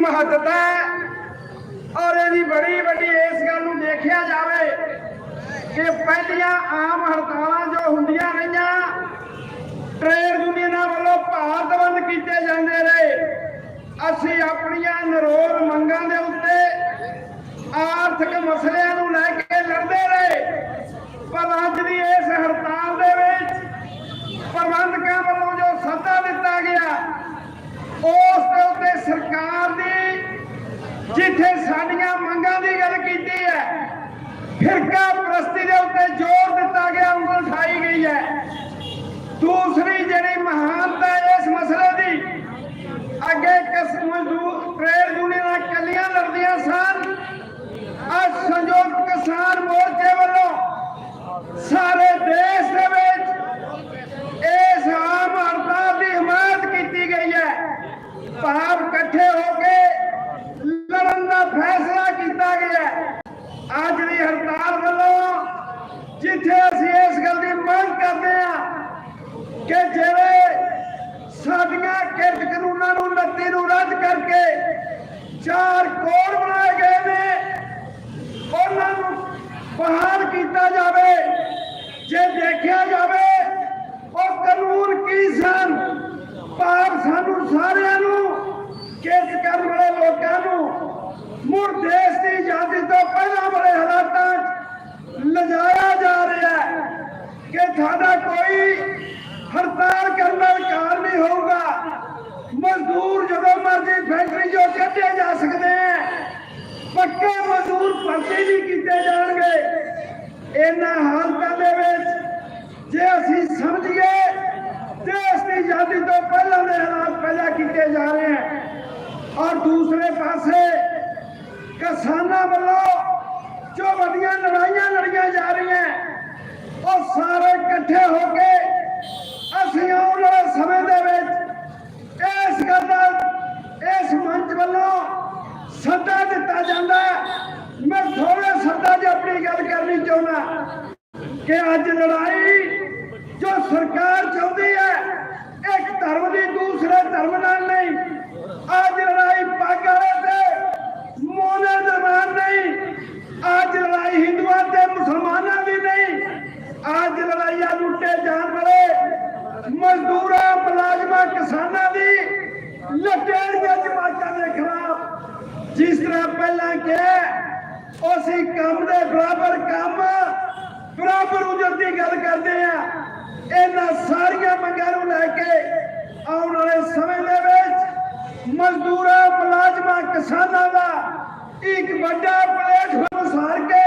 ਮਹੱਤਤਾ ਔਰ ਇਹਦੀ ਬੜੀ ਵੱਡੀ ਇਸ ਗੱਲ ਨੂੰ ਦੇਖਿਆ ਜਾਵੇ ਕਿ ਪਹਿਲੀਆਂ ਆਮ ਹੜਤਾਲਾਂ ਜੋ ਹੁੰਦੀਆਂ ਰਹੀਆਂ ਟ੍ਰੇਡ ਯੂਨੀਅਨਾਂ ਵੱਲੋਂ ਭਾਰਤ ਬੰਦ ਕੀਤੇ ਜਾਂਦੇ ਰਹੇ। ਅਸੀਂ ਆਪਣੀਆਂ ਨਿਰੋਲ ਮੰਗਾਂ ਦੇ ਉੱਤੇ ਆਰਥਿਕ ਮਸਲਿਆਂ ਨੂੰ ਲੈ ਕੇ ਲੜਦੇ ਰਹੇ। ਪਰ ਅੱਜ ਦੀ ਇਸ ਹੜਤਾਲ ਦੇ ਵਿੱਚ ਪ੍ਰਬੰਧਕਾਂ ਵੱਲੋਂ ਜੋ ਸੱਦਾ ਦਿੱਤਾ ਗਿਆ ਉਸ ਦੇ ਉੱਤੇ ਸਰਕਾਰ ਦੀ ਜਿੱਥੇ ਸਾਡੀਆਂ ਮੰਗਾਂ ਦੀ ਗੱਲ ਕੀਤੀ ਹੈ, ਫਿਰਕਾ ਪ੍ਰਸਤੀ ਦੇ ਉੱਤੇ ਜ਼ੋਰ ਦਿੱਤਾ ਗਿਆ, ਉਂਗਲ ਉਠਾਈ ਗਈ ਹੈ। ਦੂਸਰੀ ਜਿਹੜੀ ਮਹਾਨਤਾ ਇਸ ਮਸਲੇ ਦੀ, ਅੱਗੇ ਕਿਸ ਮਜ਼ਦੂਰ ਟ੍ਰੇਡ ਯੂਨੀਅਨਾਂ ਕੱਲੀਆਂ ਲੜਦੀਆਂ ਸਨ, ਅੱਜ ਸੰਯੁਕਤ ਕਿਸਾਨ ਮੋਰਚੇ ਵੱਲੋਂ ਸਾਰੇ ਦੇਸ਼ ਦੇ ਵਿੱਚ ਇਸ ਆਮ ਹੜਤਾਲ ਦੀ ਹਮਾਇਤ ਕੀਤੀ ਗਈ ਹੈ ਭਾਵ ਇਕੱਠੇ ਹੋ ਕੇ ਲੜਨ ਦਾ ਫੈਸਲਾ ਕੀਤਾ ਗਿਆ ਹੈ ਅੱਜ ਦੀ ਹੜਤਾਲ ਵੱਲੋਂ ਜਿੱਥੇ ਅਸੀਂ ਇਸ ਗੱਲ ਦੀ ਮੰਗ ਕਰਦੇ ਹਾਂ ਕਿ ਜਿਹੜੇ ਸਾਡੀਆਂ ਕਿਰਤ ਕਾਨੂੰਨਾਂ ਨੂੰ 29 ਨੂੰ ਰੱਦ ਕਰਕੇ ਚਾਰ ਕੋਡ ਬਣਾਏ ਗਏ ਨੇ, ਉਹਨਾਂ ਨੂੰ ਬਹਾਲ ਕੀਤਾ ਜਾਵੇ। ਜੇ ਦੇਖਿਆ ਜਾਵੇ, ਉਹ ਕਾਨੂੰਨ ਕੀ ਸਨ? ਭਾਵ ਸਾਨੂੰ ਸਾਰਿਆਂ ਨੂੰ, ਕਿਰਤ ਕਰਨ ਵਾਲੇ ਲੋਕਾਂ ਨੂੰ, ਮੁੜ ਦੇਸ਼ ਦੀ ਆਜ਼ਾਦੀ ਤੋਂ ਪਹਿਲਾਂ ਵਾਲੇ ਹਾਲਾਤਾਂ 'ਚ ਲਿਜਾਇਆ ਜਾ ਰਿਹਾ ਹੈ ਕਿ ਸਾਡਾ ਕੋਈ ਹੜਤਾਲ ਕਰਨ ਦਾ ਅਧਿਕਾਰ ਨਹੀਂ ਹੋਊਗਾ। ਮਜ਼ਦੂਰ ਜਦੋਂ ਮਰਜ਼ੀ ਫੈਕਟਰੀ 'ਚੋਂ ਕੱਢੇ ਜਾ ਸਕਦੇ ਹੈ ਪੱਕੇ ਮਜ਼ਦੂਰ ਭਰਤੀ ਵੀ ਕੀਤੇ ਜਾਣਗੇ। ਇਹਨਾਂ ਹਾਲਤਾਂ ਦੇ ਵਿੱਚ ਜੇ ਅਸੀਂ ਸਮਝੀਏ, ਦੇਸ਼ ਦੀ ਆਜ਼ਾਦੀ ਤੋਂ ਪਹਿਲਾਂ ਦੇ ਹਾਲਾਤ ਪੈਦਾ ਕੀਤੇ ਜਾ ਰਹੇ ਹਨ ਔਰ ਦੂਸਰੇ ਪਾਸੇ ਕਿਸਾਨਾਂ ਵੱਲੋਂ ਜੋ ਵੱਡੀਆਂ ਲੜਾਈਆਂ ਲੜੀਆਂ ਜਾ ਰਹੀਆਂ ਉਹ ਸਾਰੇ ਇਕੱਠੇ ਹੋ ਕੇ ਅਸੀਂ ਆਉਣ ਵਾਲੇ ਸਮੇਂ ਦੇ ਵਿੱਚ ਇਸ ਗੱਲ ਦਾ, ਇਸ ਮੰਚ ਵੱਲੋਂ ਸੱਦਾ ਦਿੱਤਾ ਜਾਂਦਾ ਮੈਂ ਥੋੜੇ ਸੱਦਾ 'ਚ ਆਪਣੀ ਗੱਲ ਕਰਨੀ ਚਾਹੁੰਦਾ ਕਿ ਅੱਜ ਲੜਾਈ ਜੋ ਸਰਕਾਰ ਚਾਹੁੰਦੀ ਹੈ, ਇੱਕ ਧਰਮ ਦੀ ਦੂਸਰੇ ਧਰਮ ਨਾਲ ਨਹੀਂ ਅੱਜ ਲੜਾਈ ਪੱਗ ਵਾਲੇ ਤੇ ਮੋਨੇ ਦਰਬਾਰ ਨਹੀਂ ਅੱਜ ਲੜਾਈ ਹਿੰਦੂਆਂ ਤੇ ਮੁਸਲਮਾਨਾਂ ਦੀ ਨਹੀਂ ਅੱਜ ਲੜਾਈ ਆ ਲੁੱਟੇ ਜਾਣ ਵਾਲੇ ਮਜ਼ਦੂਰਾਂ ਮੁਲਾਜ਼ਮਾਂ ਕਿਸਾਨਾਂ ਦੀ ਲਟੇਰੀਆਂ ਜਮਾਤਾਂ ਦੇ ਖਿਲਾਫ ਜਿਸ ਤਰ੍ਹਾਂ ਪਹਿਲਾਂ ਕਿਹਾ ਅਸੀਂ ਕੰਮ ਦੇ ਬਰਾਬਰ ਕੰਮ ਬਰਾਬਰ ਉਜਰ ਦੀ ਗੱਲ ਕਰਦੇ ਆ ਇਹਨਾਂ ਸਾਰੀਆਂ ਮੰਗਾਂ ਨੂੰ ਲੈ ਕੇ ਆਉਣ ਵਾਲੇ ਸਮੇਂ ਦੇ ਵਿੱਚ ਮਜ਼ਦੂਰਾਂ, ਮੁਲਾਜ਼ਮਾਂ, ਕਿਸਾਨਾਂ ਦਾ ਇੱਕ ਵੱਡਾ ਪਲੇਟਫਾਰਮ ਸਾਰ ਕੇ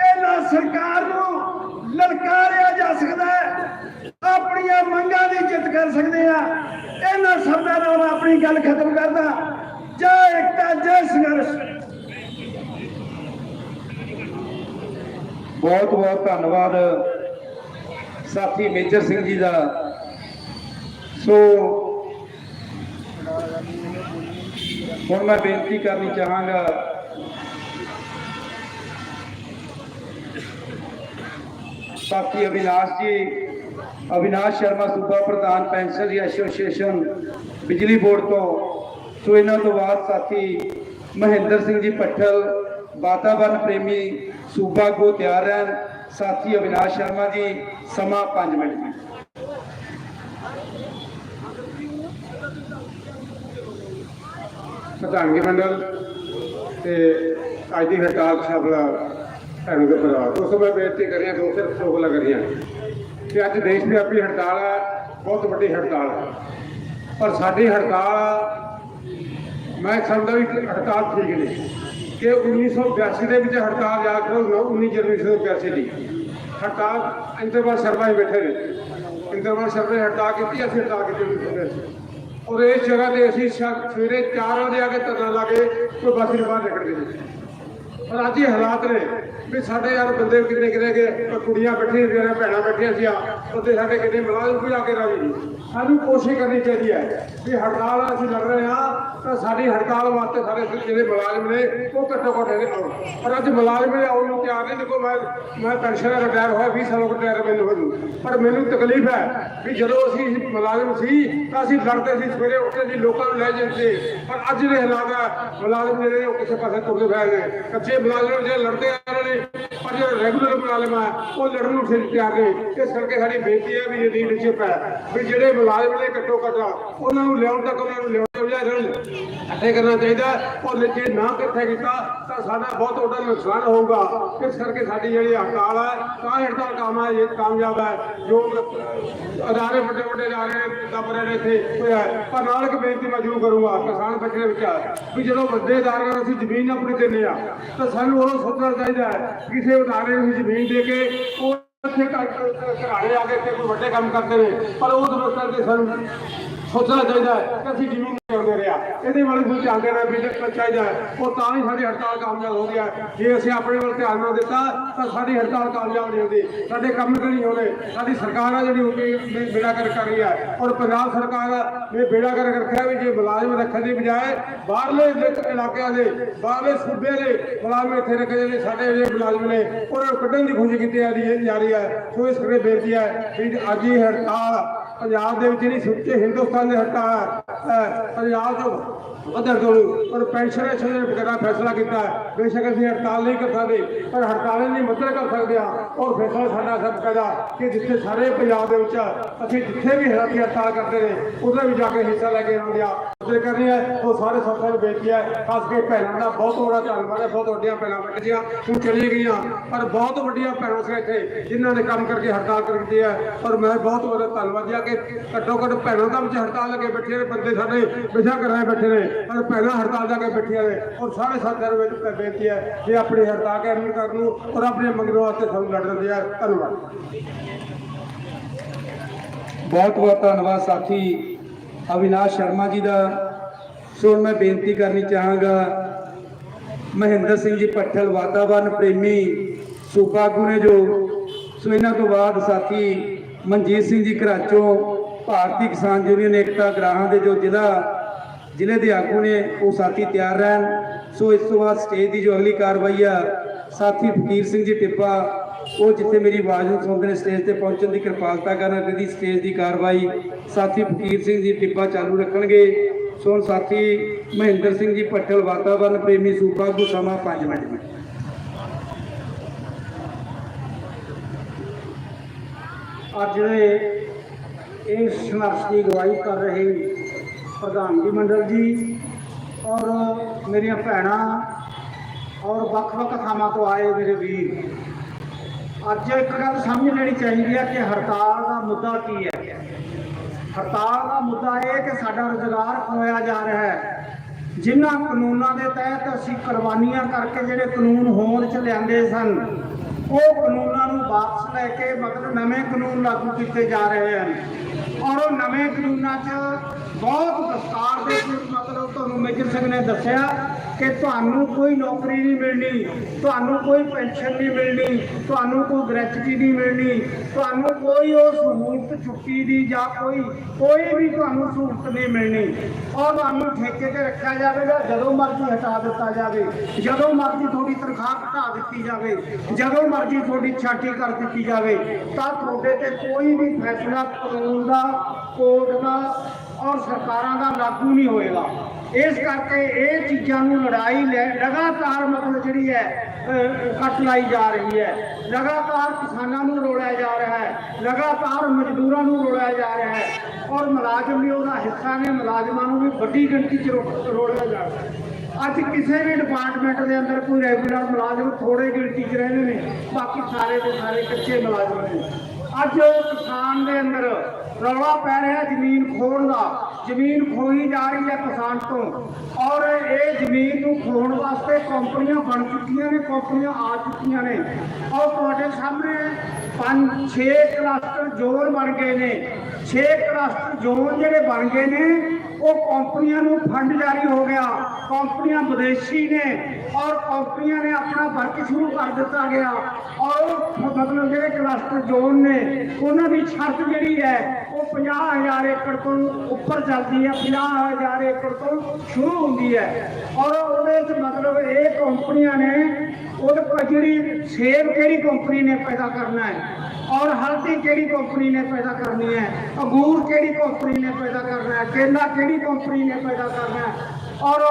ਇਹਨਾਂ ਸਰਕਾਰ ਨੂੰ ਲਲਕਾਰਿਆ ਜਾ ਸਕਦਾ ਹੈ। ਆਪਣੀਆਂ ਮੰਗਾਂ ਦੀ ਜਿੱਤ ਕਰ ਸਕਦੇ ਆ। ਇਹਨਾਂ ਸ਼ਬਦਾਂ ਨਾਲ ਮੈਂ ਆਪਣੀ ਗੱਲ ਖਤਮ ਕਰਦਾ। ਜੈ ਏਕਤਾ, ਜੈ ਸੰਘਰਸ਼। ਬਹੁਤ ਬਹੁਤ ਧੰਨਵਾਦ ਸਾਥੀ ਮੇਜਰ ਸਿੰਘ ਜੀ ਦਾ। ਸੋ, ਹੁਣ ਮੈਂ ਬੇਨਤੀ ਕਰਨੀ ਚਾਹਾਂਗਾ ਸਾਥੀ ਅਵਿਨਾਸ਼ ਜੀ ਅਵਿਨਾਸ਼ ਸ਼ਰਮਾ ਸੂਬਾ ਪ੍ਰਧਾਨ ਪੈਨਸ਼ਨਰੀ ਐਸੋਸੀਏਸ਼ਨ ਬਿਜਲੀ ਬੋਰਡ ਤੋਂ। ਸੋ ਇਹਨਾਂ ਤੋਂ ਬਾਅਦ ਸਾਥੀ ਮਹਿੰਦਰ ਸਿੰਘ ਜੀ ਪੱਠਲ ਵਾਤਾਵਰਨ ਪ੍ਰੇਮੀ ਸੂਬਾ ਕੋ ਤਿਆਰ ਰਹਿਣ। ਸਾਥੀ ਅਵਿਨਾਸ਼ ਸ਼ਰਮਾ ਜੀ, ਸਮਾਂ 5 ਮਿੰਟ। ਜੀ ਪ੍ਰਧਾਨਗੀ ਮੰਡਲ ਤੇ ਅੱਜ ਦੀ ਹੜਤਾਲ ਸਫਲ ਭੈਣੋਂ ਦੇ ਪਰਿਵਾਰ ਉਸ ਮੈਂ ਬੇਨਤੀ ਕਰੀਆਂ ਕਿ ਸਿਰਫ ਸੋਗਲਾ ਕਰੀਆਂ ਕਿ ਅੱਜ ਦੇਸ਼ ਵਿਆਪੀ ਹੜਤਾਲ ਹੈ ਬਹੁਤ ਵੱਡੀ ਹੜਤਾਲ ਹੈ ਪਰ ਸਾਡੀ ਹੜਤਾਲ ਮੈਂ ਸਮਝਦਾ ਵੀ ਹੜਤਾਲ ਠੀਕ ਨਹੀਂ। ਕਿ 1982 ਦੇ ਵਿੱਚ ਹੜਤਾਲ ਯਾਦ ਕਰੋ 19 ਜਨਵਰੀ 1982 ਦੀ। ਹੜਤਾਲ ਇੰਦਰਵਾਲ ਸ਼ਰਮਾ ਹੀ ਬੈਠੇ ਨੇ। ਇੰਦਰਵਾਲ ਸ਼ਰਮਾ ਨੇ ਹੜਤਾਲ ਕੀਤੀ, ਅਸੀਂ ਹੜਤਾਲ ਕੀਤੀ 1982 ਔਰ ਇਸ ਜਗ੍ਹਾ ਤੇ ਅਸੀਂ ਸਵੇਰੇ 4 ਵਜੇ ਆ ਕੇ ਧਰਨਾ ਲਾ ਕੇ ਕੋਈ ਬੱਸ ਨਹੀਂ ਬਾਹਰ ਨਿਕਲ ਗਏ ਪਰ ਅੱਜ ਇਹ ਹਾਲਾਤ ਨੇ ਵੀ ਸਾਡੇ ਯਾਰ ਬੰਦੇ ਕਿਤੇ ਕਿਤੇ ਗਏ ਕੁੜੀਆਂ ਬੈਠੀਆਂ ਜਿਹੜੀਆਂ ਭੈਣਾਂ ਬੈਠੀਆਂ ਸੀ ਆ, ਬੰਦੇ ਸਾਡੇ ਕਿੰਨੇ ਮੁਲਾਜ਼ਮ ਵੀ ਆ ਕੇ ਰਾਜੀ ਸਾਨੂੰ ਕੋਸ਼ਿਸ਼ ਕਰਨੀ ਚਾਹੀਦੀ ਹੈ ਵੀ ਹੜਤਾਲ ਅਸੀਂ ਲੜ ਰਹੇ ਹਾਂ, ਤਾਂ ਸਾਡੀ ਹੜਤਾਲ ਵਾਸਤੇ ਸਾਡੇ ਜਿਹੜੇ ਮੁਲਾਜ਼ਮ ਨੇ, ਉਹ ਘੱਟੋ ਘੱਟ ਇਹਦੇ ਆਉਣ। ਪਰ ਅੱਜ ਮੁਲਾਜ਼ਮ ਨੇ ਆਉਣ ਨੂੰ ਤਿਆਰ ਨਹੀਂ, ਦੇਖੋ ਮੈਂ ਮੈਂ ਪੈਨਸ਼ਨ ਰਿਟਾਇਰ ਹੋਇਆ 20 ਸਾਲ ਹੋ ਰਿਟਾਇਰ ਮੈਨੂੰ ਹੋ ਪਰ ਮੈਨੂੰ ਤਕਲੀਫ ਹੈ ਵੀ ਜਦੋਂ ਅਸੀਂ ਮੁਲਾਜ਼ਮ ਸੀ, ਤਾਂ ਅਸੀਂ ਲੜਦੇ ਸੀ, ਸਵੇਰੇ ਉੱਠਦੇ ਸੀ, ਲੋਕਾਂ ਨੂੰ ਲੈ ਜਾਂਦੇ ਪਰ ਅੱਜ ਦੇ ਹਾਲਾਤ ਹੈ, ਮੁਲਾਜ਼ਮ ਜਿਹੜੇ ਉਹ ਕਿਸੇ ਪਾਸੇ ਤੁਰਦੇ ਪਏ ਗਏ ਕੱਚੇ ਮੁਲਾਜ਼ਮ ਜਿਹੜੇ ਲੜਦੇ ਆ ਰਹੇ ਨੇ, ਪਰ ਜਿਹੜੇ ਰੈਗੂਲਰ ਮੁਲਾਜ਼ਮ ਆ, ਉਹ ਲੜਨ ਨੂੰ ਫਿਰ ਤਿਆਰ ਨੇ। ਇਸ ਕਰਕੇ ਸਾਡੀ ਬੇਨਤੀ ਹੈ ਵੀ ਇਹ ਲੀਡਰਸ਼ਿਪ ਹੈ, ਵੀ ਜਿਹੜੇ ਮੁਲਾਜ਼ਮ ਨੇ ਘੱਟੋ ਘੱਟ, ਉਹਨਾਂ ਨੂੰ ਲਿਆਉਣ ਤੱਕ ਉਹਨਾਂ ਨੂੰ ਲਿਆਉਣ ਇਕੱਠੇ ਕਰਨਾ ਚਾਹੀਦਾ ਉਹ ਜੇ ਨਾ ਇਕੱਠੇ ਕੀਤਾ, ਤਾਂ ਸਾਡਾ ਬਹੁਤ ਵੱਡਾ ਨੁਕਸਾਨ ਹੋਊਗਾ। ਇਸ ਕਰਕੇ ਸਾਡੀ ਜਿਹੜੀ ਹੜਤਾਲ ਹੈ, ਤਾਂ ਹੜਤਾਲ ਕੰਮ ਹੈ, ਇਹ ਕਾਮਯਾਬ ਹੈ। ਜੋ ਅਦਾਰੇ ਵੱਡੇ ਵੱਡੇ ਅਦਾਰੇ ਦੱਬ ਰਹੇ ਨੇ ਇੱਥੇ ਪਰ ਨਾਲ ਇੱਕ ਬੇਨਤੀ ਮੈਂ ਜ਼ਰੂਰ ਕਰੂੰਗਾ, ਕਿਸਾਨ ਬੱਚੇ ਦੇ ਵਿੱਚ ਵੀ ਜਦੋਂ ਵੱਡੇ ਅਦਾਰਿਆਂ ਨੂੰ ਅਸੀਂ ਜ਼ਮੀਨ ਆਪਣੀ ਦਿੰਦੇ ਆ ਤਾਂ ਸਾਨੂੰ ਉਹ ਸੋਚਣਾ ਚਾਹੀਦਾ ਹੈ। ਕਿਸੇ ਅਦਾਰੇ ਨੂੰ ਜ਼ਮੀਨ ਦੇ ਕੇ, ਉਹ ਇੱਥੇ ਘਰਾੜੇ ਆ ਕੇ ਕੋਈ ਵੱਡੇ ਕੰਮ ਕਰਦੇ ਨੇ, ਪਰ ਉਹ ਦੋਸਤ ਕਰਕੇ ਸਾਨੂੰ ਸੋਚਣਾ ਚਾਹੀਦਾ ਹੈ ਕਿ ਅਸੀਂ ਜ਼ਮੀਨ ਨਹੀਂ ਇਹਦੇ ਵੱਲ ਵੀ ਧਿਆਨ ਦੇਣਾ ਵੀ ਚਾਹੀਦਾ ਉਹ ਤਾਂ ਹੀ ਸਾਡੀ ਹੜਤਾਲ ਕਾਮਯਾਬ ਹੋ ਗਿਆ ਜੇ ਅਸੀਂ ਆਪਣੇ ਵੱਲ ਧਿਆਨ ਨਾ ਦਿੱਤਾ, ਤਾਂ ਸਾਡੀ ਹੜਤਾਲ ਕਾਮਯਾਬ ਨਹੀਂ ਹੁੰਦੀ। ਸਾਡੇ ਕੰਮ ਨਹੀਂ ਹੋਣੇ ਸਾਡੀ ਸਰਕਾਰ ਆ ਜਿਹੜੀ ਉਹ ਬੇੜਾ ਕਰ ਕਰ ਰਹੀ ਹੈ ਔਰ ਪੰਜਾਬ ਸਰਕਾਰ ਨੇ ਬੇੜਾ ਕਰ ਰੱਖਿਆ ਵੀ ਜੇ ਮੁਲਾਜ਼ਮ ਰੱਖਣ ਦੀ ਬਜਾਏ ਬਾਹਰਲੇ ਇਲਾਕਿਆਂ ਦੇ, ਬਾਹਰਲੇ ਸੂਬੇ ਦੇ ਮੁਲਾਜ਼ਮ ਇੱਥੇ ਰੱਖੇ ਜਿਹੜੇ ਸਾਡੇ ਜਿਹੜੇ ਮੁਲਾਜ਼ਮ ਨੇ, ਉਹਨਾਂ ਨੂੰ ਕੱਢਣ ਦੀ ਕੋਸ਼ਿਸ਼ ਕੀਤੀ ਜਾ ਰਹੀ ਹੈ ਜਾ ਰਹੀ ਹੈ ਸੋ ਇਸ ਕਰਕੇ ਬੇਨਤੀ ਹੈ ਵੀ ਅੱਜ ਇਹ ਹੜਤਾਲ ਪੰਜਾਬ ਦੇ ਵਿੱਚ ਨਹੀਂ ਸੁੱਚੇ ਹਿੰਦੁਸਤਾਨ ਦੇ ਹੜਤਾਲ ਹੈ ਪੰਜਾਬ ਤੋਂ ਵਧਰ ਤੋਂ ਪਰ ਪੈਨਸ਼ਨ ਛੇ ਵਗੈਰਾ ਫੈਸਲਾ ਕੀਤਾ ਬੇਸ਼ੱਕ ਅਸੀਂ ਹੜਤਾਲ ਨਹੀਂ ਕਰ ਸਕਦੇ, ਪਰ ਹੜਤਾਲ ਨਹੀਂ ਮਦਦ ਕਰ ਸਕਦੇ ਆ ਔਰ ਫੈਸਲਾ ਸਾਡਾ ਸਭ ਕਹਦਾ ਕਿ ਜਿੱਥੇ ਸਾਰੇ ਪੰਜਾਬ ਦੇ ਵਿੱਚ ਅਸੀਂ ਜਿੱਥੇ ਵੀ ਹੜਤਾਲ ਹੜਤਾਲ ਕਰਦੇ ਨੇ ਉਹਦੇ ਵੀ ਜਾ ਕੇ ਹਿੱਸਾ ਲੈ ਕੇ ਆਉਂਦੇ ਆ ਤੇ ਕਰਨੀ ਹੈ ਉਹ ਸਾਰੇ ਸਾਥੀਆਂ ਨੂੰ ਬੇਨਤੀ ਹੈ, ਖਾਸ ਕੇ ਭੈਣਾਂ ਦਾ ਬਹੁਤ ਬੜਾ ਧੰਨਵਾਦ ਹੈ, ਬਹੁਤ ਵੱਡੀਆਂ ਭੈਣਾਂ ਬੈਠੀਆਂ ਹੁਣ ਚਲੀ ਗਈਆਂ। ਪਰ ਬਹੁਤ ਵੱਡੀਆਂ ਭੈਣਾਂ ਸੀ ਇੱਥੇ, ਜਿਨ੍ਹਾਂ ਨੇ ਕੰਮ ਕਰਕੇ ਹੜਤਾਲ ਕਰ ਦਿੱਤੀ ਹੈ। ਔਰ ਮੈਂ ਬਹੁਤ ਵੱਡਾ ਧੰਨਵਾਦ ਆ ਕਿ ਘੱਟੋ ਘੱਟ ਭੈਣਾਂ ਦਾ ਵਿੱਚ ਹੜਤਾਲ ਲੱਗੇ ਬੈਠੇ ਨੇ, ਬੰਦੇ ਸਾਡੇ ਵਿਸ਼ਾ ਕਰ ਬੈਠੇ ਨੇ ਔਰ ਭੈਣਾਂ ਹੜਤਾਲ ਜਾ ਕੇ ਬੈਠੀਆਂ ਨੇ ਔਰ ਸਾਰੇ ਸਾਥੀਆਂ ਨੂੰ ਬੇਨਤੀ ਹੈ ਕਿ ਆਪਣੀ ਹੜਤਾਲ ਕੇ ਕਰਨ ਨੂੰ ਔਰ ਆਪਣੇ ਮੰਗਣ ਵਾਸਤੇ ਸਾਨੂੰ ਲੜ ਦਿੰਦੇ ਆ। ਧੰਨਵਾਦ। ਬਹੁਤ ਬਹੁਤ ਧੰਨਵਾਦ ਸਾਥੀ ਅਵਿਨਾਸ਼ ਸ਼ਰਮਾ ਜੀ ਦਾ। ਸੋ ਮੈਂ ਬੇਨਤੀ ਕਰਨੀ ਚਾਹਾਂਗਾ, ਮਹਿੰਦਰ ਸਿੰਘ ਜੀ ਪੱਠਲ ਵਾਤਾਵਰਨ ਪ੍ਰੇਮੀ ਸੂਬਾ ਆਗੂ ਜੋ। ਸੋ ਇਹਨਾਂ ਤੋਂ ਬਾਅਦ ਸਾਥੀ ਮਨਜੀਤ ਸਿੰਘ ਜੀ ਘਰਾਚੋਂ ਭਾਰਤੀ ਕਿਸਾਨ ਯੂਨੀਅਨ ਏਕਤਾ ਗ੍ਰਾਹਾਂ ਦੇ ਜੋ ਜ਼ਿਲ੍ਹਾ, ਜ਼ਿਲ੍ਹੇ ਦੇ ਆਗੂ ਨੇ, ਉਹ ਸਾਥੀ ਤਿਆਰ ਰਹਿਣ। ਸੋ ਇਸ ਤੋਂ ਬਾਅਦ ਸਟੇਜ ਦੀ ਜੋ ਅਗਲੀ ਕਾਰਵਾਈ ਆ, ਸਾਥੀ ਫਕੀਰ ਸਿੰਘ ਜੀ ਟਿੱਪਾ, ਉਹ ਜਿੱਥੇ ਮੇਰੀ ਆਵਾਜ਼ ਨੂੰ ਸੁਣਦੇ ਨੇ ਸਟੇਜ ਤੇ ਪਹੁੰਚਣ ਦੀ ਕਿਰਪਾਲਤਾ ਕਰਨ ਅੱਗੇ ਦੀ ਸਟੇਜ ਦੀ ਕਾਰਵਾਈ ਸਾਥੀ ਫਕੀਰ ਸਿੰਘ ਜੀ ਟਿੱਪਾ ਚਾਲੂ ਰੱਖਣਗੇ। ਸੋ ਸਾਥੀ ਮਹਿੰਦਰ ਸਿੰਘ ਜੀ ਪੱਠਲ ਵਾਤਾਵਰਨ ਪ੍ਰੇਮੀ ਸੂਬਾ ਆਗੂ ਸਮਾਂ 5 ਮਿੰਟ ਵਿੱਚ ਅੱਜ ਜਿਹੜੇ ਇਸ ਸੰਘਰਸ਼ ਦੀ ਅਗਵਾਈ ਕਰ ਰਹੇ ਪ੍ਰਧਾਨਗੀ ਮੰਡਲ ਜੀ ਔਰ ਮੇਰੀਆਂ ਭੈਣਾਂ ਔਰ ਵੱਖ-ਵੱਖ ਥਾਵਾਂ ਤੋਂ ਆਏ ਮੇਰੇ ਵੀਰ, ਅੱਜ ਇੱਕ ਗੱਲ ਸਮਝ ਲੈਣੀ ਚਾਹੀਦੀ ਹੈ ਕਿ ਹੜਤਾਲ ਦਾ ਮੁੱਦਾ ਕੀ ਹੈ? ਹੜਤਾਲ ਦਾ ਮੁੱਦਾ ਇਹ ਹੈ ਕਿ ਸਾਡਾ ਰੁਜ਼ਗਾਰ ਖੋਇਆ ਜਾ ਰਿਹਾ ਹੈ। ਜਿਨ੍ਹਾਂ ਕਾਨੂੰਨਾਂ ਦੇ ਤਹਿਤ ਅਸੀਂ ਕੁਰਬਾਨੀਆਂ ਕਰਕੇ ਜਿਹੜੇ ਕਾਨੂੰਨ ਹੋਂਦ 'ਚ ਲਿਆਂਦੇ ਸਨ, ਉਹ ਕਾਨੂੰਨਾਂ ਵਾਪਸ ਲੈ ਕੇ ਮਤਲਬ ਨਵੇਂ ਕਾਨੂੰਨ ਲਾਗੂ ਕੀਤੇ ਜਾ ਰਹੇ ਹਨ। ਔਰ ਉਹ ਨਵੇਂ ਕਾਨੂੰਨਾਂ 'ਚ ਬਹੁਤ ਦਸਤਾਰ ਦੇ ਮਤਲਬ ਤੁਹਾਨੂੰ ਮੇਜਰ ਸਿੰਘ ਨੇ ਦੱਸਿਆ ਕਿ ਤੁਹਾਨੂੰ ਕੋਈ ਨੌਕਰੀ ਨਹੀਂ ਮਿਲਣੀ, ਤੁਹਾਨੂੰ ਕੋਈ ਪੈਨਸ਼ਨ ਨਹੀਂ ਮਿਲਣੀ, ਤੁਹਾਨੂੰ ਕੋਈ ਗ੍ਰੈਚੁਟੀ ਨਹੀਂ ਮਿਲਣੀ, ਤੁਹਾਨੂੰ ਕੋਈ ਉਹ ਸਹੂਲਤ ਛੁੱਟੀ ਦੀ ਜਾਂ ਕੋਈ ਕੋਈ ਵੀ ਤੁਹਾਨੂੰ ਸਹੂਲਤ ਨਹੀਂ ਮਿਲਣੀ। ਔਰ ਤੁਹਾਨੂੰ ਠੇਕੇ ਤੇ ਰੱਖਿਆ ਜਾਵੇਗਾ, ਜਦੋਂ ਮਰਜ਼ੀ ਹਟਾ ਦਿੱਤਾ ਜਾਵੇ, ਜਦੋਂ ਮਰਜ਼ੀ ਤੁਹਾਡੀ ਤਨਖਾਹ ਘਟਾ ਦਿੱਤੀ ਜਾਵੇ, ਜਦੋਂ ਮਰਜ਼ੀ ਤੁਹਾਡੀ ਛਾਟੀ ਕਰ ਦਿੱਤੀ ਜਾਵੇ, ਤਾਂ ਤੁਹਾਡੇ ਤੇ ਕੋਈ ਵੀ ਫੈਸਲਾ ਕਾਨੂੰਨ ਦਾ, ਕੋਰਟ ਦਾ ਔਰ ਸਰਕਾਰਾਂ ਦਾ ਲਾਗੂ ਨਹੀਂ ਹੋਏਗਾ। ਇਸ ਕਰਕੇ ਇਹ ਚੀਜ਼ਾਂ ਨੂੰ ਲੜਾਈ ਲੈ ਲਗਾਤਾਰ ਮਤਲਬ ਜਿਹੜੀ ਹੈ ਕੱਟ ਲਾਈ ਜਾ ਰਹੀ ਹੈ। ਲਗਾਤਾਰ ਕਿਸਾਨਾਂ ਨੂੰ ਰੋਲਿਆ ਜਾ ਰਿਹਾ ਹੈ। ਲਗਾਤਾਰ ਮਜ਼ਦੂਰਾਂ ਨੂੰ ਰੋਲਿਆ ਜਾ ਰਿਹਾ ਹੈ। ਔਰ ਮੁਲਾਜ਼ਮ ਵੀ ਉਹਦਾ ਹਿੱਸਾ ਨੇ, ਮੁਲਾਜ਼ਮਾਂ ਨੂੰ ਵੀ ਵੱਡੀ ਗਿਣਤੀ 'ਚ ਰੋ- ਰੋਲਿਆ ਜਾ ਰਿਹਾ ਹੈ। ਅੱਜ ਕਿਸੇ ਵੀ ਡਿਪਾਰਟਮੈਂਟ ਦੇ ਅੰਦਰ ਕੋਈ ਰੈਗੂਲਰ ਮੁਲਾਜ਼ਮ ਥੋੜੇ ਗਿਣਤੀ 'ਚ ਰਹਿੰਦੇ ਨੇ, ਬਾਕੀ ਸਾਰੇ ਦੇ ਸਾਰੇ ਕੱਚੇ ਮੁਲਾਜ਼ਮ ਨੇ। ਅੱਜ ਕਿਸਾਨ ਦੇ ਅੰਦਰ ਰੌਲਾ ਪੈ ਰਿਹਾ ਜ਼ਮੀਨ ਖੋਣ ਦਾ। ਜ਼ਮੀਨ ਖੋਈ ਜਾ ਰਹੀ ਹੈ ਕਿਸਾਨ ਤੋਂ। ਔਰ ਇਹ ਜ਼ਮੀਨ ਨੂੰ ਖੋਣ ਵਾਸਤੇ ਕੰਪਨੀਆਂ ਬਣ ਚੁੱਕੀਆਂ ਨੇ, ਕੰਪਨੀਆਂ ਆ ਚੁੱਕੀਆਂ ਨੇ। ਔਰ ਤੁਹਾਡੇ ਸਾਹਮਣੇ ਪੰਜ, ਛੇ ਕਲਸਟਰ ਜ਼ੋਨ ਬਣ ਗਏ ਨੇ। ਛੇ ਕਲਸਟਰ ਜ਼ੋਨ ਜਿਹੜੇ ਬਣ ਗਏ ਨੇ ਉਹ ਕੰਪਨੀਆਂ ਨੂੰ ਫੰਡ ਜਾਰੀ ਹੋ ਗਿਆ। ਕੰਪਨੀਆਂ ਵਿਦੇਸ਼ੀ ਨੇ ਔਰ ਕੰਪਨੀਆਂ ਨੇ ਆਪਣਾ ਵਰਕ ਸ਼ੁਰੂ ਕਰ ਦਿੱਤਾ ਗਿਆ। ਔਰ ਉਹ ਮਤਲਬ ਜਿਹੜੇ ਕਲਸਟਰ ਜ਼ੋਨ ਨੇ, ਉਹਨਾਂ ਦੀ ਛੱਤ ਜਿਹੜੀ ਹੈ, ਉਹ 50000 ਏਕੜ ਤੋਂ ਉੱਪਰ ਚੱਲਦੀ ਹੈ 50000 ਏਕੜ ਤੋਂ ਸ਼ੁਰੂ ਹੁੰਦੀ ਹੈ। ਔਰ ਉਹਦੇ ਵਿੱਚ ਮਤਲਬ ਇਹ ਕੰਪਨੀਆਂ ਨੇ ਉਹਦੇ ਜਿਹੜੀ ਸੇਬ ਕਿਹੜੀ ਕੰਪਨੀ ਨੇ ਪੈਦਾ ਕਰਨਾ ਹੈ? ਔਰ ਹਲਦੀ ਕਿਹੜੀ ਕੰਪਨੀ ਨੇ ਪੈਦਾ ਕਰਨੀ ਹੈ? ਅੰਗੂਰ ਕਿਹੜੀ ਕੰਪਨੀ ਨੇ ਪੈਦਾ ਕਰਨਾ ਹੈ? ਕੇਲਾ ਕਿਹੜੀ ਕੰਪਨੀ ਨੇ ਪੈਦਾ ਕਰਨਾ ਹੈ? ਔਰ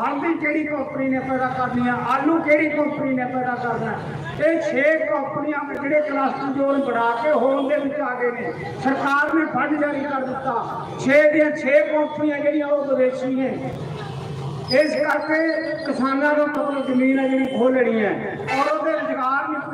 ਹਲਦੀ ਕਿਹੜੀ ਕੰਪਨੀ ਨੇ ਪੈਦਾ ਕਰਨੀ ਹੈ? ਆਲੂ ਕਿਹੜੀ ਕੰਪਨੀ ਨੇ ਪੈਦਾ ਕਰਨਾ ਇਹ ਛੇ ਕੰਪਨੀਆਂ ਦੇ ਜਿਹੜੇ ਕਲਸਟਰ ਜ਼ੋਨ ਬਣਾ ਕੇ ਹੋਣ ਦੇ ਵਿੱਚ ਆ ਗਏ ਨੇ, ਸਰਕਾਰ ਨੇ ਫੰਡ ਜਾਰੀ ਕਰ ਦਿੱਤਾ। 6 ਦੀਆਂ 6 ਕੰਪਨੀਆਂ ਜਿਹੜੀਆਂ ਉਹ ਵਿਦੇਸ਼ੀ ਨੇ। ਇਸ ਕਰਕੇ ਕਿਸਾਨਾਂ ਦਾ ਮਤਲਬ ਜ਼ਮੀਨ ਹੈ ਜਿਹੜੀ ਖੋਹ ਹੈ। ਔਰ ਉਹਦੇ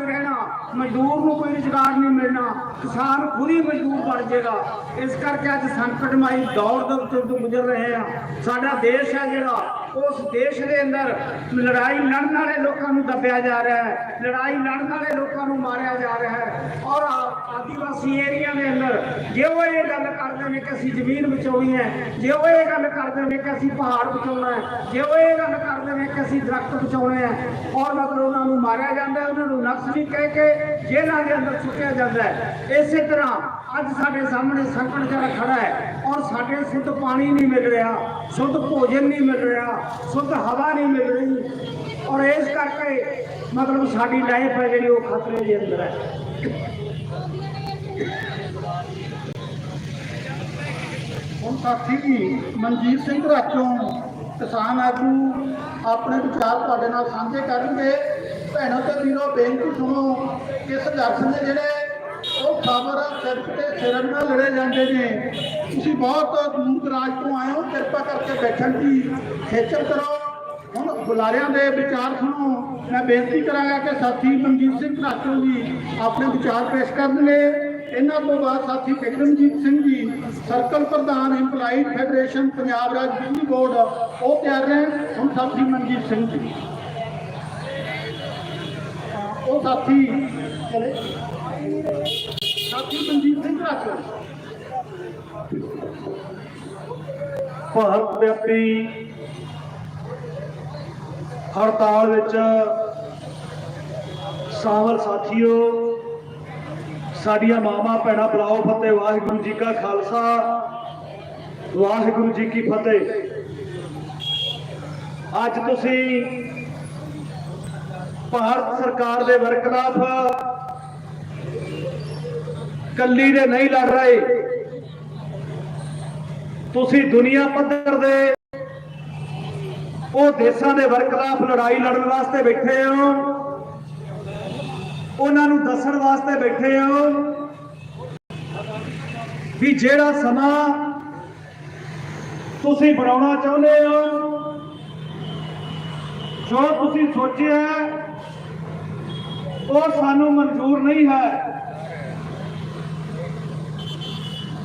ਰਹਿਣਾ, ਮਜ਼ਦੂਰ ਨੂੰ ਕੋਈ ਰੁਜ਼ਗਾਰ ਨਹੀਂ ਮਿਲਣਾ, ਕਿਸਾਨ ਖੁਦ ਹੀ ਮਜ਼ਦੂਰ ਬਣ ਜਾਏਗਾ। ਇਸ ਕਰਕੇ ਅੱਜ ਸੰਕਟਮਈ ਦੌਰ ਦੇ ਵਿੱਚੋਂ ਗੁਜ਼ਰ ਰਹੇ ਆ। ਸਾਡਾ ਦੇਸ਼ ਹੈ ਜਿਹੜਾ ਉਸ ਦੇਸ਼ ਦੇ ਅੰਦਰ ਲੜਾਈ ਲੜਨ ਵਾਲੇ ਲੋਕਾਂ ਨੂੰ ਦੱਬਿਆ ਜਾ ਰਿਹਾ ਹੈ, ਲੜਾਈ ਲੜਨ ਵਾਲੇ ਲੋਕਾਂ ਨੂੰ ਮਾਰਿਆ ਜਾ ਰਿਹਾ ਹੈ। ਔਰ ਆ- ਆਦੀਵਾਸੀ ਏਰੀਆ ਦੇ ਅੰਦਰ ਜੇ ਉਹ ਇਹ ਗੱਲ ਕਰਦੇ ਨੇ ਕਿ ਅਸੀਂ ਜ਼ਮੀਨ ਬਚਾਉਣੀ ਹੈ, ਜੇ ਉਹ ਇਹ ਗੱਲ ਕਰਦੇ ਨੇ ਕਿ ਅਸੀਂ ਪਹਾੜ ਬਚਾਉਣਾ ਹੈ, ਜੇ ਉਹ ਇਹ ਗੱਲ ਕਰਦੇ ਨੇ ਕਿ ਅਸੀਂ ਦਰਖਤ ਬਚਾਉਣੇ ਹੈ, ਔਰ ਮਤਲਬ ਉਹਨਾਂ ਨੂੰ ਮਾਰਿਆ ਜਾਂਦਾ ਹੈ, ਉਹਨਾਂ ਨੂੰ ਨਕਸਲੀ ਕਹਿ ਕੇ ਜੇਲ੍ਹਾਂ ਦੇ ਅੰਦਰ ਸੁੱਟਿਆ ਜਾਂਦਾ ਹੈ। ਇਸੇ ਤਰ੍ਹਾਂ ਅੱਜ ਸਾਡੇ ਸਾਹਮਣੇ ਸੰਕਟ ਜਿਹੜਾ ਖੜਾ ਹੈ, ਔਰ ਸਾਡੇ ਸ਼ੁੱਧ ਪਾਣੀ ਨਹੀਂ ਮਿਲ ਰਿਹਾ, ਸ਼ੁੱਧ ਭੋਜਨ ਨਹੀਂ ਮਿਲ ਰਿਹਾ ਸ਼ੁੱਧ ਹਵਾ ਨਹੀਂ ਮਿਲ ਰਹੀ। ਔਰ ਇਸ ਕਰਕੇ ਮਤਲਬ ਸਾਡੀ ਲਾਈਫ ਹੈ ਜਿਹੜੀ ਉਹ ਖਤਰੇ ਦੇ ਅੰਦਰ ਹੈ। ਹੁਣ ਸਾਥੀ ਜੀ, ਮਨਜੀਤ ਸਿੰਘ ਰਾਜੋਂ ਕਿਸਾਨ ਆਗੂ ਆਪਣੇ ਵਿਚਾਰ ਤੁਹਾਡੇ ਨਾਲ ਸਾਂਝੇ ਕਰਨਗੇ। ਭੈਣੋ ਤੇ ਵੀਰੋ, ਬੇਨਤੀ ਸੁਣੋ ਕਿ ਸੰਘਰਸ਼ ਨੇ ਜਿਹੜੇ ਉਹ ਸਿਰ ਤੇ ਸਿਰਨ ਨਾਲ ਲੜੇ ਜਾਂਦੇ ਨੇ। ਤੁਸੀਂ ਬਹੁਤ ਦੂਰ ਦਰਾਜ ਤੋਂ ਆਏ ਹੋ, ਕਿਰਪਾ ਕਰਕੇ ਬੈਠਣ ਦੀ ਖੇਚਲ ਕਰੋ। ਹੁਣ ਬੁਲਾਰਿਆਂ ਦੇ ਵਿਚਾਰ ਸੁਣੋ। ਮੈਂ ਬੇਨਤੀ ਕਰਾਂਗਾ ਕਿ ਸਾਥੀ ਮਨਜੀਤ ਸਿੰਘ ਰਾਜੋਂ ਜੀ ਆਪਣੇ ਵਿਚਾਰ ਪੇਸ਼ ਕਰਨਗੇ। ਇਹਨਾਂ ਤੋਂ ਬਾਅਦ ਸਾਥੀ ਬਿਕਰਮਜੀਤ ਸਿੰਘ ਜੀ, ਸਰਕਲ ਪ੍ਰਧਾਨ ਇੰਪਲਾਈ ਫੈਡਰੇਸ਼ਨ ਪੰਜਾਬ ਰਾਜ ਬਿਜਲੀ ਬੋਰਡ, ਉਹ ਤਿਆਰ ਨੇ। ਹੁਣ ਸਾਥੀ ਮਨਜੀਤ ਸਿੰਘ ਜੀ। ਉਹ ਸਾਥੀ ਚਲੇ। ਸਾਥੀ ਮਨਜੀਤ ਸਿੰਘ ਰਾਜੋ ਭਾਰਤ ਵਿਆਪੀ ਹੜਤਾਲ ਵਿੱਚ ਸ਼ਾਮਲ ਸਾਥੀਓ, ਸਾਡੀਆਂ ਮਾਵਾਂ, ਭੈਣਾਂ ਬੁਲਾਓ ਫਤਿਹ, ਵਾਹਿਗੁਰੂ ਜੀ ਕਾ ਖਾਲਸਾ, ਵਾਹਿਗੁਰੂ ਜੀ ਕੀ ਫਤਿਹ। ਅੱਜ ਤੁਸੀਂ ਭਾਰਤ ਸਰਕਾਰ ਦੇ ਵਰਖਲਾਫ ਕੱਲੀ ਦੇ ਨਹੀਂ ਲੜ ਰਹੇ। ਤੁਸੀਂ ਦੁਨੀਆ ਪੱਧਰ ਦੇ ਉਹ ਦੇਸ਼ਾਂ ਦੇ ਵਰਖਲਾਫ ਲੜਾਈ ਲੜਨ ਵਾਸਤੇ ਬੈਠੇ ਹੋ। ਉਹਨਾਂ ਨੂੰ ਦੱਸਣ ਵਾਸਤੇ ਬੈਠੇ ਹੋ ਵੀ ਜਿਹੜਾ ਸਮਾਂ ਤੁਸੀਂ ਬਣਾਉਣਾ ਚਾਹੁੰਦੇ ਹੋ, ਜੋ ਤੁਸੀਂ ਸੋਚਿਆ, ਉਹ ਸਾਨੂੰ ਮਨਜ਼ੂਰ ਨਹੀਂ ਹੈ।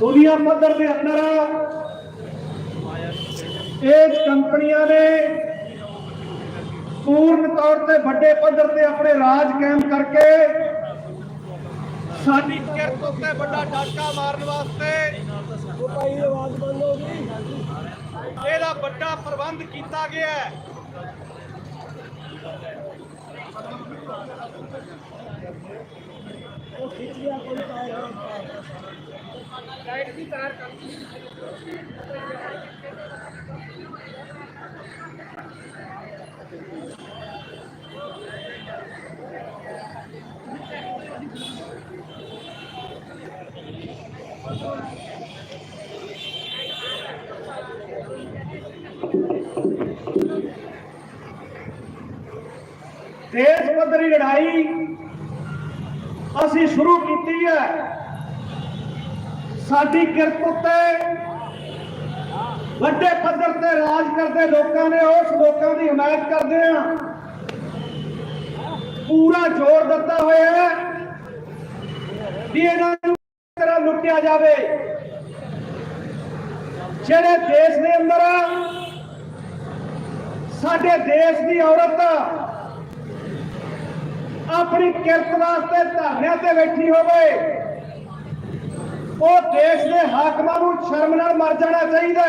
ਦੁਨੀਆ ਪੱਧਰ ਦੇ ਅੰਦਰ ਇਹ ਕੰਪਨੀਆਂ ਨੇ ਪੂਰਨ ਤੌਰ ਤੇ ਵੱਡੇ ਪੱਧਰ ਤੇ ਆਪਣੇ ਰਾਜ ਕਾਇਮ ਕਰਕੇ ਸਾਡੀ ਕਿਰਤ ਉੱਤੇ ਵੱਡਾ ਡਾਕਾ ਮਾਰਨ ਵਾਸਤੇ ਇਹਦਾ ਵੱਡਾ ਪ੍ਰਬੰਧ ਕੀਤਾ ਗਿਆ ਹੈ। ਦੇਸ਼ ਪੱਧਰੀ ਲੜਾਈ ਅਸੀਂ ਸ਼ੁਰੂ ਕੀਤੀ ਹੈ ਸਾਡੀ ਕਿਰਤ ਉੱਤੇ ਵੱਡੇ ਪੱਧਰ ਤੇ ਰਾਜ ਕਰਦੇ ਲੋਕਾਂ ਨੇ, ਉਸ ਲੋਕਾਂ ਦੀ ਹਮਾਇਤ ਕਰਦੇ ਆ ਪੂਰਾ ਜ਼ੋਰ ਦਿੱਤਾ ਹੋਇਆ ਹੈ ਵੀ ਇਹਨਾਂ ਨੂੰ ਤਰ੍ਹਾਂ ਲੁੱਟਿਆ ਜਾਵੇ। ਜਿਹੜੇ ਦੇਸ਼ ਦੇ ਅੰਦਰ ਸਾਡੇ ਦੇਸ਼ ਦੀ ਔਰਤ ਆਪਣੀ ਕਿਰਤ ਵਾਸਤੇ ਧਰਨਿਆਂ ਤੇ ਬੈਠੀ ਹੋਵੇ। ਉਹ ਦੇਸ਼ ਦੇ ਹਾਕਮਾਂ ਨੂੰ ਸ਼ਰਮ ਨਾਲ ਮਰ ਜਾਣਾ ਚਾਹੀਦਾ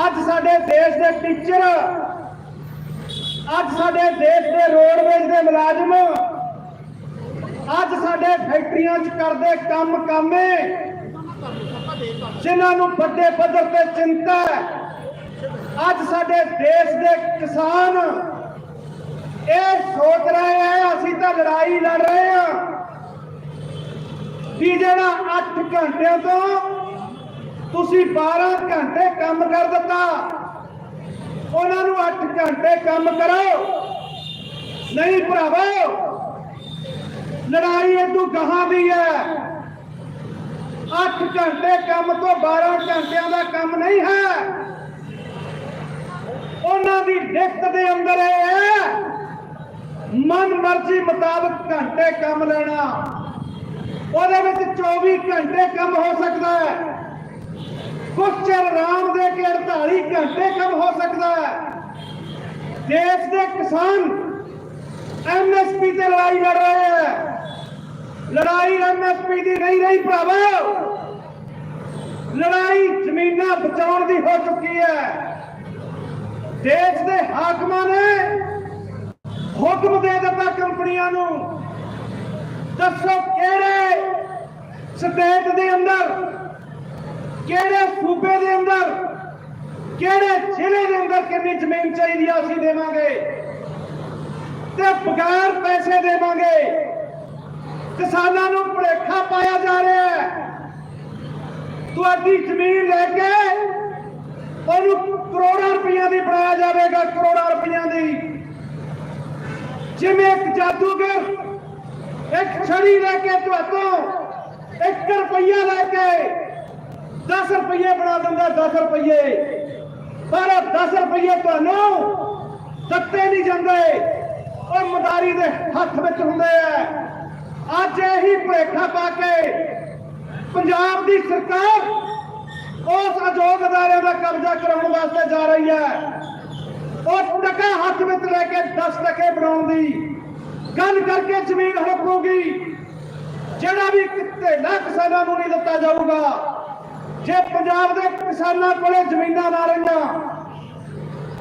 ਅੱਜ ਸਾਡੇ ਦੇਸ਼ ਦੇ ਟੀਚਰ, ਅੱਜ ਸਾਡੇ ਦੇਸ਼ ਦੇ ਰੋਡਵੇਜ਼ ਦੇ ਮੁਲਾਜ਼ਮ, ਅੱਜ ਸਾਡੇ ਫੈਕਟਰੀਆਂ 'ਚ ਕਰਦੇ ਕੰਮ ਕਾਮੇ, ਜਿਨ੍ਹਾਂ ਨੂੰ ਵੱਡੇ ਪੱਧਰ ਤੇ ਚਿੰਤਾ ਅੱਜ ਸਾਡੇ ਦੇਸ਼ ਦੇ ਕਿਸਾਨ, ਇਹ ਸੋਚ ਰਹੇ ਆ, ਅਸੀਂ ਤਾਂ ਲੜਾਈ ਲੜ ਰਹੇ ਆ। ਵੀ ਜਿਹੜਾ 8 ਘੰਟਿਆਂ ਤੋਂ ਤੁਸੀਂ 12 ਘੰਟੇ ਕੰਮ ਕਰ ਦਿੱਤਾ, ਉਹਨਾਂ ਨੂੰ 8 ਘੰਟੇ ਕੰਮ ਕਰੋ ਨਹੀਂ ਭਰਾਵੋ, ਲੜਾਈ ਇਦੋਂ ਗਾਹਾਂ ਦੀ ਹੈ। 8 ਘੰਟੇ ਕੰਮ ਤੋਂ 12 ਘੰਟਿਆਂ ਦਾ ਕੰਮ ਨਹੀਂ ਹੈ। ਉਹਨਾਂ ਦੀ ਲਿਖਤ ਦੇ ਅੰਦਰ ਇਹ ਹੈ, ਮਨ ਮਰਜ਼ੀ ਮੁਤਾਬਕ ਘੰਟੇ ਕੰਮ ਲੈਣਾ। ਉਹਦੇ ਵਿੱਚ 24 ਘੰਟੇ ਕੰਮ ਹੋ ਸਕਦਾ ਹੈ। ਕੁਝ ਚਿਰ ਆਰਾਮ ਦੇ ਕੇ 48 ਘੰਟੇ ਕੰਮ ਹੋ ਸਕਦਾ ਹੈ। ਦੇਸ਼ ਦੇ ਕਿਸਾਨ ਐਮਐਸਪੀ ਤੇ ਲੜਾਈ ਲੜ ਰਹੇ ਹੈ। ਲੜਾਈ ਐਮਐਸਪੀ ਦੀ ਨਹੀਂ ਰਹੀ ਭਰਾਵੋ। ਲੜਾਈ ਜ਼ਮੀਨਾਂ ਬਚਾਉਣ ਦੀ ਹੋ ਚੁੱਕੀ ਹੈ। ਦੇਸ਼ ਦੇ ਹਾਕਮਾਂ ਨੇ ਹੁਕਮ ਦੇ ਦਿੱਤਾ ਕੰਪਨੀਆਂ ਨੂੰ ਦੱਸੋ ਕਿਹੜੇ ਸਟੇਟ ਦੇ ਅੰਦਰ, ਕਿਹੜੇ ਸੂਬੇ ਦੇ ਅੰਦਰ, ਕਿਹੜੇ ਜ਼ਿਲ੍ਹੇ ਦੇ ਅੰਦਰ ਕਿੰਨੀ ਜ਼ਮੀਨ ਚਾਹੀਦੀ ਆ ਅਸੀਂ ਦੇਵਾਂਗੇ? ਤੇ ਬਗੈਰ ਪੈਸੇ ਦੇਵਾਂਗੇ। ਕਿਸਾਨਾਂ ਨੂੰ ਭੁਲੇਖਾ ਪਾਇਆ ਜਾ ਰਿਹਾ ਹੈ। ਤੁਹਾਡੀ ਜ਼ਮੀਨ ਲੈ ਕੇ ਉਹਨੂੰ ਕਰੋੜਾਂ ਰੁਪਈਆ ਦੀ ਬਣਾਇਆ ਜਾਵੇਗਾ, ਕਰੋੜਾਂ ਰੁਪਈਆ ਦੀ। ਜਿਵੇਂ ਇੱਕ ਜਾਦੂਗਰ ਇੱਕ ਛੜੀ ਲੈ ਕੇ ਤੁਹਾਤੋਂ 1 ਰੁਪਈਆ ਲੈ ਕੇ 10 ਰੁਪਈਏ ਬਣਾ ਦਿੰਦਾ 10 ਰੁਪਈਏ। ਪਰ 10 ਰੁਪਈਏ ਤੁਹਾਨੂੰ ਦਿੱਤੇ ਨਹੀਂ ਜਾਂਦੇ। ਉਹ ਮਦਾਰੀ ਦੇ ਹੱਥ ਵਿੱਚ ਹੁੰਦੇ ਆ। ਅੱਜ ਇਹੀ ਭੁਲੇਖਾ ਪਾ ਕੇ ਪੰਜਾਬ ਦੀ ਸਰਕਾਰ ਉਸ ਅਜੋਗ ਅਦਾਰੇ ਦਾ ਕਬਜ਼ਾ ਕਰਾਉਣ ਵਾਸਤੇ ਜਾ ਰਹੀ ਹੈ। ਉਹ ਟਕਾ ਹੱਥ ਵਿੱਚ ਲੈ ਕੇ 10 ਟਕੇ ਬਣਾਉਣ ਦੀ ਗੱਲ ਕਰਕੇ ਜ਼ਮੀਨ ਹੜਪੂਗੀ ਜਿਹੜਾ ਵੀ ਕਿਤੇ ਕਿਸਾਨਾਂ ਨੂੰ ਨਹੀਂ ਦਿੱਤਾ ਜਾਊਗਾ, ਜੇ ਪੰਜਾਬ ਦੇ ਕਿਸਾਨਾਂ ਕੋਲੇ ਜ਼ਮੀਨਾਂ ਨਾ ਰਹੀਆਂ,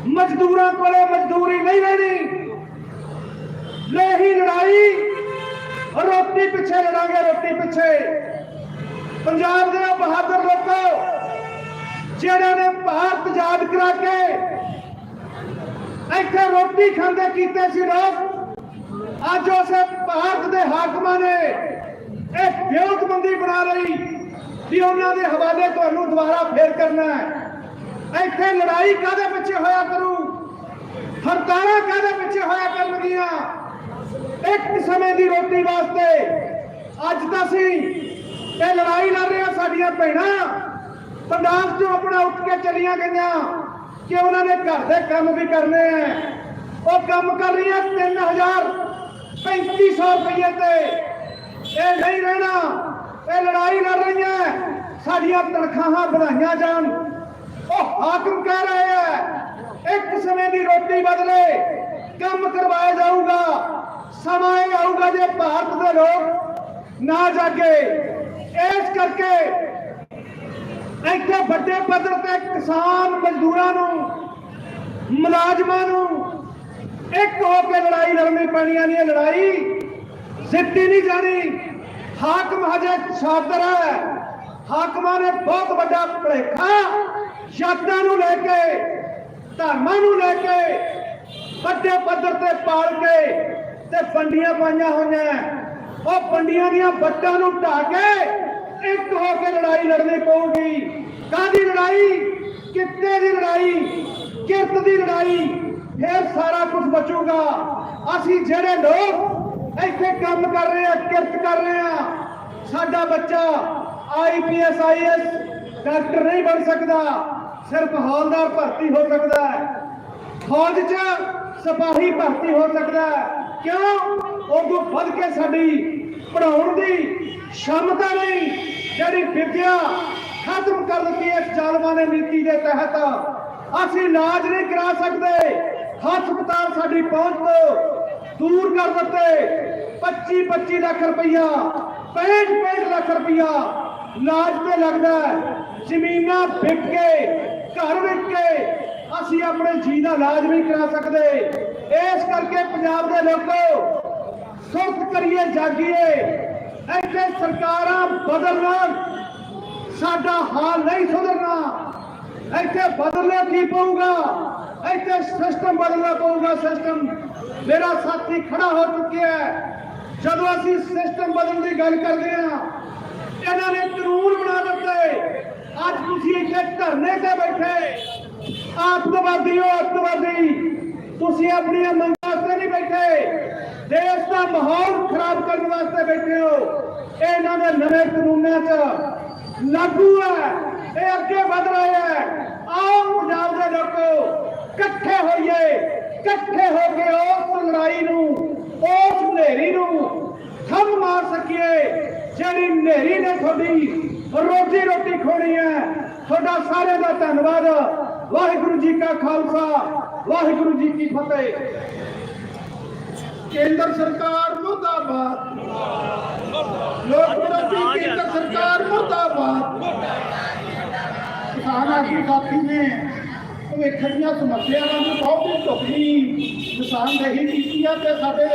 ਮਜ਼ਦੂਰਾਂ ਕੋਲੇ ਮਜ਼ਦੂਰੀ ਨਹੀਂ ਰਹਿਣੀ ਲੇਹੀ ਲੜਾਈ, ਰੋਟੀ ਪਿੱਛੇ ਲੜਾਂਗੇ, ਰੋਟੀ ਪਿੱਛੇ। ਪੰਜਾਬ ਦੇ ਬਹਾਦਰ ਲੋਕੋ, ਜਿਹੜੇ ਨੇ ਭਾਰਤ ਆਜ਼ਾਦ ਕਰਾ ਕੇ ਇੱਥੇ ਰੋਟੀ ਖਾਂਦੇ ਕੀਤੇ ਸੀ ਲੋਕ ਅੱਜ ਉਸੇ ਭਾਰਤ ਦੇ ਹਾਕਮਾਂ ਨੇ ਇਹ ਵਿਉਂਤਬੰਦੀ ਬਣਾ ਲਈ ਵੀ ਉਹਨਾਂ ਦੇ ਹਵਾਲੇ ਤੁਹਾਨੂੰ ਦੁਬਾਰਾ ਫੇਰ ਕਰਨਾ ਹੈ। ਇੱਥੇ ਲੜਾਈ ਕਾਦੇ ਪਿੱਛੇ ਹੋਇਆ ਕਰੂ? ਹੜਤਾਲਾਂ ਕਾਦੇ ਪਿੱਛੇ ਹੋਇਆ ਕਰਨਗੀਆਂ? ਇੱਕ ਸਮੇਂ ਦੀ ਰੋਟੀ ਵਾਸਤੇ ਅੱਜ ਤਾਂ ਅਸੀਂ ਇਹ ਲੜਾਈ ਲੜ ਰਹੇ ਹਾਂ ਸਾਡੀਆਂ ਭੈਣਾਂ। ਪੰਜਾਬ ਚੋਂ ਆਪਣਾ ਉੱਠ ਕੇ ਚਲੀਆਂ ਗਈਆਂ ਕਿ ਉਹਨਾਂ ਨੇ ਘਰ ਦੇ ਕੰਮ ਵੀ ਕਰਨੇ ਆ ਉਹ ਕੰਮ ਕਰ ਰਹੀਆਂ 3000 3500 ਰੁਪਏ ਤੇ। ਇਹ ਨਹੀਂ ਰਹਿਣਾ। ਇਹ ਲੜਾਈ ਲੜ ਰਹੀਆਂ ਸਾਡੀਆਂ ਤਨਖਾਹਾਂ ਵਧਾਈਆਂ ਜਾਣ। ਉਹ ਹਾਕਮ ਕਹਿ ਰਹੇ ਆ ਇੱਕ ਸਮੇਂ ਦੀ ਰੋਟੀ ਬਦਲੇ ਕੰਮ ਕਰਵਾਇਆ ਜਾਊਗਾ। ਸਮਾਂ ਇਹ ਆਊਗਾ ਜੇ ਭਾਰਤ ਦੇ ਲੋਕ ਨਾ ਜਾਗੇ। ਇਸ ਕਰਕੇ ਇੱਥੇ ਵੱਡੇ ਪੱਧਰ ਤੇ ਕਿਸਾਨ ਮਜ਼ਦੂਰਾਂ ਨੂੰ, ਮੁਲਾਜ਼ਮਾਂ ਨੂੰ ਇੱਕ ਹੋ ਕੇ ਲੜਾਈ ਲੜਨੀ ਪੈਣੀ ਆ ਇਹ ਲੜਾਈ। ਜਿੱਤੀ ਨਹੀਂ ਜਾਣੀ। ਹਾਕਮ ਹਜੇ ਛਾਤਰ ਹੈ। ਹਾਕਮਾਂ ਨੇ ਬਹੁਤ ਵੱਡਾ ਭੁਲੇਖਾ। ਜਾਤਾਂ ਨੂੰ ਲੈ ਕੇ, ਧਰਮਾਂ ਨੂੰ ਲੈ ਕੇ, ਵੱਡੇ ਪੱਧਰ ਤੇ ਪਾਲ ਕੇ ਤੇ ਪੰਡੀਆਂ ਪਾਈਆਂ ਹੋਈਆਂ ਉਹ ਪੰਡੀਆਂ ਦੀਆਂ ਵੱਟਾਂ ਨੂੰ ਢਾ ਕੇ ਇੱਕ ਹੋ ਕੇ ਲੜਾਈ ਲੜਨੀ ਪਊਗੀ। ਕਾਦੀ ਲੜਾਈ? ਕਿੱਤੇ ਦੀ ਲੜਾਈ? ਕਿਰਤ ਦੀ ਲੜਾਈ? ਫਿਰ ਸਾਰਾ ਕੁਝ ਬਚੂਗਾ। ਅਸੀਂ ਜਿਹੜੇ ਲੋਕ ਇੱਥੇ ਕੰਮ ਕਰ ਰਹੇ ਆ, ਕਿਰਤ ਕਰ ਰਹੇ ਆ, ਸਾਡਾ ਬੱਚਾ ਆਈਪੀਐਸ ਆਈਐਸ ਡਾਕਟਰ ਨਹੀਂ ਬਣ ਸਕਦਾ। ਸਿਰਫ ਹੌਲਦਾਰ ਭਰਤੀ ਹੋ ਸਕਦਾ ਹੈ। ਫੌਜ 'ਚ ਸਿਪਾਹੀ ਭਰਤੀ ਹੋ ਸਕਦਾ ਹੈ। ਕਿਉਂ? ਉਦੋਂ ਵੱਧ ਕੇ ਸਾਡੀ ਪੜਾਉਣ ਦੀ ਸ਼ਮਤਾ ਨਹੀਂ ਜਿਹੜੀ ਵਿਦਿਆ ਖਤਮ ਕਰ ਦਿੱਤੀ ਇਸ ਜ਼ਾਲਮਾਨੇ ਨੀਤੀ ਦੇ ਤਹਿਤ। ਅਸੀਂ ਇਲਾਜ ਨਹੀਂ ਕਰਾ ਸਕਦੇ। ਹਸਪਤਾਲ ਸਾਡੀ ਪਹੁੰਚ ਤੋਂ ਦੂਰ ਕਰ ਦਿੱਤੇ। 25 25 ਲੱਖ ਰੁਪਈਆ 65 65 ਲੱਖ ਰੁਪਈਆ ਇਲਾਜ ਤੇ ਲੱਗਦਾ ਜ਼ਮੀਨਾਂ ਵਿਕ ਕੇ, ਘਰ ਵਿੱਚ ਕੇ ਅਸੀਂ ਆਪਣੇ ਜੀ ਦਾ ਇਲਾਜ ਨਹੀਂ ਕਰਾ ਸਕਦੇ। ਇਸ ਕਰਕੇ ਪੰਜਾਬ ਦੇ ਲੋਕੋ, ਸੁਰਤ ਕਰੀਏ, ਜਾਗੀਏ। ਇੱਥੇ ਸਰਕਾਰਾਂ ਬਦਲਣਾ। ਸਾਡਾ ਹਾਲ ਨਹੀਂ ਸੁਧਰਨਾ। ਇੱਥੇ ਬਦਲਣਾ ਕੀ ਪਊਗਾ? ਇੱਥੇ ਸਿਸਟਮ ਬਦਲਣਾ ਪਊਗਾ ਸਿਸਟਮ। ਮੇਰਾ ਸਾਥੀ ਖੜਾ ਹੋ ਚੁੱਕਿਆ ਹੈ। ਜਦੋਂ ਅਸੀਂ ਸਿਸਟਮ ਬਦਲਣ ਦੀ ਗੱਲ ਕਰਦੇ ਹਾਂ, ਇਹਨਾਂ ਨੇ ਕਾਨੂੰਨ ਬਣਾ ਦਿੱਤੇ ਅੱਜ ਤੁਸੀਂ ਇੱਥੇ ਧਰਨੇ ਤੇ ਬੈਠੇ ਆਤਮਵਾਦੀ ਹੋ, ਆਤਮਵਾਦੀ। ਤੁਸੀਂ ਆਪਣੀਆਂ ਮੰਗਾਂ ਤੇ ਨਹੀਂ ਬੈਠੇ ਦੇਸ਼ ਦਾ ਮਾਹੌਲ ਖਰਾਬ ਕਰਨ ਵਾਸਤੇ ਬੈਠੇ ਹੋ। ਇਹਨਾਂ ਦੇ ਨਵੇਂ ਕਾਨੂੰਨਾਂ 'ਚ ਲਾਗੂ ਹੈ। ਇਹ ਅੱਗੇ ਵਧ ਰਹੇ ਹੈ। ਆਓ ਪੰਜਾਬ ਦੇ ਲੋਕੋ। ਇਕੱਠੇ ਹੋਈਏ, ਇਕੱਠੇ ਹੋ ਕੇ ਉਸ ਲੜਾਈ ਨੂੰ, ਉਸ ਹਨੇਰੀ ਨੂੰ ਥੰਮ ਮਾਰ ਸਕੀਏ, ਜਿਹੜੀ ਹਨੇਰੀ ਨੇ ਤੁਹਾਡੀ ਰੋਜੀ ਰੋਟੀ ਖੋਣੀ ਹੈ। ਤੁਹਾਡਾ ਸਾਰਿਆਂ ਦਾ ਧੰਨਵਾਦ। ਵਾਹਿਗੁਰੂ ਜੀ ਕਾ ਖਾਲਸਾ, ਵਾਹਿਗੁਰੂ ਜੀ ਕੀ ਫਤਿਹ। ਕੇਂਦਰ ਸਰਕਾਰ ਮੁਰਦਾਬਾਦ। ਲੋਕ ਵਿਰੋਧੀ ਕੇਂਦਰ ਸਰਕਾਰ ਮੁਰਦਾਬਾਦ। ਕਿਸਾਨ ਆਗੂ ਸਾਥੀ ਨੇ ਭਵਿੱਖ ਦੀਆਂ ਸਮੱਸਿਆਵਾਂ ਨੂੰ ਬਹੁਤ ਹੀ ਢੁਕਵੀਂ ਨਿਸ਼ਾਨਦੇਹੀ ਕੀਤੀ ਆ ਤੇ ਸਾਡੇ